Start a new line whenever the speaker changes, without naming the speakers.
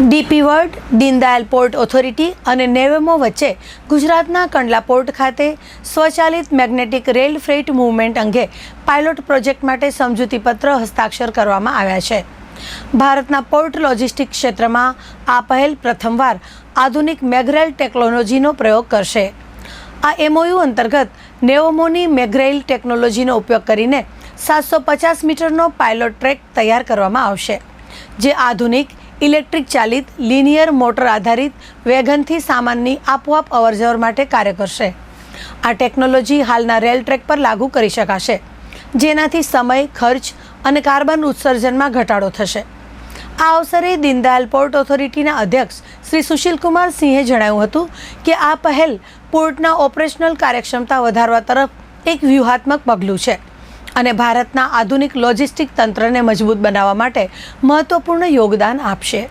DP world, Deendayal port authority અને નેવેમો વચ્ચે ગુજરાતના કંડલા પોર્ટ ખાતે સ્વચાલિત મેગ્નેટિક રેલ ફ્રેટ મૂવમેન્ટ અંગે પાયલોટ પ્રોજેક્ટ માટે સમજૂતીપત્ર હસ્તાક્ષર કરવામાં આવ્યા છે. ભારતના પોર્ટ લોજિસ્ટિક ક્ષેત્રમાં આ પહેલ પ્રથમવાર આધુનિક મેગરેલ ટેકનોલોજીનો પ્રયોગ કરશે. આ એમઓયુ અંતર્ગત નેવોમોની મેગ્રેઇલ ટેકનોલોજીનો ઉપયોગ કરીને સાતસો પચાસ મીટરનો પાયલોટ ટ્રેક તૈયાર કરવામાં આવશે, જે આધુનિક ઇલેક્ટ્રિક ચાલિત, લિનિયર મોટર આધારિત વેગનથી સામાનની આપોઆપ અવરજવર માટે કાર્ય કરશે. આ ટેકનોલોજી હાલના રેલ ટ્રેક પર લાગુ કરી શકાશે, જેનાથી સમય, ખર્ચ અને કાર્બન ઉત્સર્જનમાં ઘટાડો થશે. આ અવસરે દીનદયાલ પોર્ટ ઓથોરિટીના અધ્યક્ષ શ્રી સુશીલકુમાર સિંહે જણાવ્યું હતું કે આ પહેલ પોર્ટના ઓપરેશનલ કાર્યક્ષમતા વધારવા તરફ એક વ્યૂહાત્મક પગલું છે. અને ભારતના આધુનિક લોજિસ્ટિક તંત્રને મજબૂત બનાવવા માટે મહત્વપૂર્ણ યોગદાન આપશે.